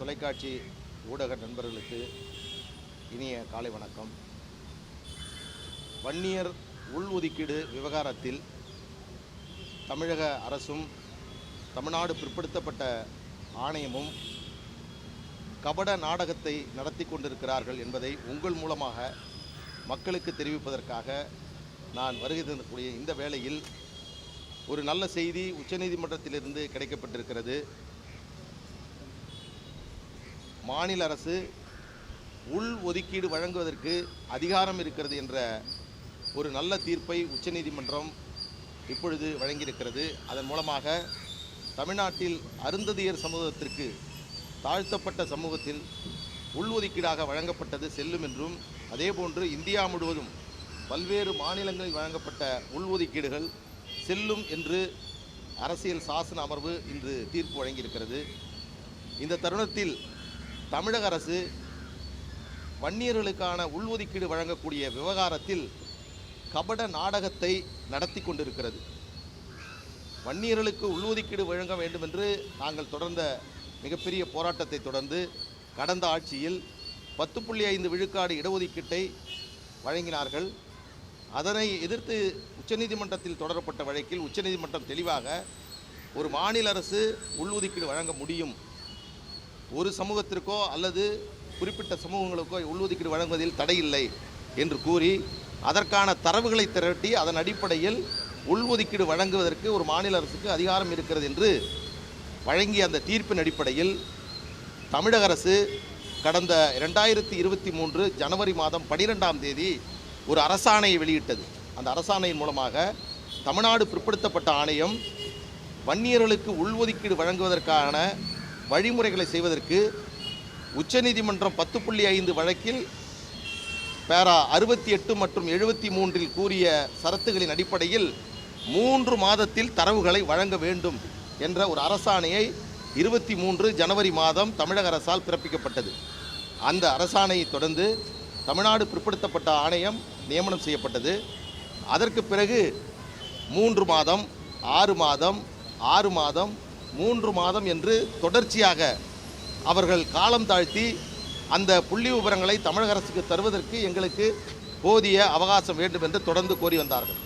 தொலைக்காட்சி ஊடக நண்பர்களுக்கு இனிய காலை வணக்கம். வன்னியர் உள்ஒதுக்கீடு விவகாரத்தில் தமிழக அரசும் தமிழ்நாடு பிற்படுத்தப்பட்ட ஆணையமும் கபட நாடகத்தை நடத்தி கொண்டிருக்கிறார்கள் என்பதை உங்கள் மூலமாக மக்களுக்கு தெரிவிப்பதற்காக நான் வருகை தரக்கூடிய இந்த வேளையில் ஒரு நல்ல செய்தி உச்சநீதிமன்றத்திலிருந்து கிடைக்கப்பட்டிருக்கிறது. மாநில அரசு உள் ஒதுக்கீடு வழங்குவதற்கு அதிகாரம் இருக்கிறது என்ற ஒரு நல்ல தீர்ப்பை உச்சநீதிமன்றம் இப்பொழுது வழங்கியிருக்கிறது. அதன் மூலமாக தமிழ்நாட்டில் அருந்ததியர் சமூகத்திற்கு தாழ்த்தப்பட்ட சமூகத்தில் உள்ஒதுக்கீடாக வழங்கப்பட்டது செல்லும் என்றும் அதேபோன்று இந்தியா முழுவதும் பல்வேறு மாநிலங்களில் வழங்கப்பட்ட உள்ஒதுக்கீடுகள் செல்லும் என்று அரசியல் சாசன அமர்வு இன்று தீர்ப்பு வழங்கியிருக்கிறது. இந்த தருணத்தில் தமிழக அரசு வன்னியர்களுக்கான உள்ஒதுக்கீடு வழங்கக்கூடிய விவகாரத்தில் கபட நாடகத்தை நடத்தி கொண்டிருக்கிறது. வன்னியர்களுக்கு உள்ஒதுக்கீடு வழங்க வேண்டும் என்று நாங்கள் தொடர்ந்த மிகப்பெரிய போராட்டத்தை தொடர்ந்து கடந்த ஆட்சியில் பத்து புள்ளி ஐந்து விழுக்காடு இடஒதுக்கீட்டை வழங்கினார்கள். அதனை எதிர்த்து உச்சநீதிமன்றத்தில் தொடரப்பட்ட வழக்கில் உச்சநீதிமன்றம் தெளிவாக ஒரு மாநில அரசு உள்ஒதுக்கீடு வழங்க முடியும் ஒரு சமூகத்திற்கோ அல்லது குறிப்பிட்ட சமூகங்களுக்கோ உள்ஒதுக்கீடு வழங்குவதில் தடையில்லை என்று கூறி அதற்கான தரவுகளை திரட்டி அதன் அடிப்படையில் உள்ஒதுக்கீடு வழங்குவதற்கு ஒரு மாநில அரசுக்கு அதிகாரம் இருக்கிறது என்று வழங்கிய அந்த தீர்ப்பின் அடிப்படையில் தமிழக அரசு கடந்த ரெண்டாயிரத்தி இருபத்தி மூன்று ஜனவரி மாதம் பனிரெண்டாம் தேதி ஒரு அரசாணையை வெளியிட்டது. அந்த அரசாணையின் மூலமாக தமிழ்நாடு பிற்படுத்தப்பட்ட ஆணையம் வன்னியர்களுக்கு உள்ஒதுக்கீடு வழங்குவதற்கான வழிமுறைகளை செய்வதற்கு உச்சநீதிமன்றம் பத்து புள்ளி ஐந்து வழக்கில் பேரா அறுபத்தி எட்டு மற்றும் எழுபத்தி மூன்றில் கூறிய சரத்துகளின் அடிப்படையில் மூன்று மாதத்தில் தரவுகளை வழங்க வேண்டும் என்ற ஒரு அரசாணையை இருபத்தி மூன்று ஜனவரி மாதம் தமிழக அரசால் பிறப்பிக்கப்பட்டது. அந்த அரசாணையை தொடர்ந்து தமிழ்நாடு பிற்படுத்தப்பட்ட ஆணையம் நியமனம் செய்யப்பட்டது. அதற்கு பிறகு மூன்று மாதம் ஆறு மாதம் ஆறு மாதம் மூன்று மாதம் என்று தொடர்ச்சியாக அவர்கள் காலம் தாழ்த்தி அந்த புள்ளி விவரங்களை தமிழக அரசுக்கு தருவதற்கு எங்களுக்கு போதிய அவகாசம் வேண்டும் என்று தொடர்ந்து கோரி வந்தார்கள்.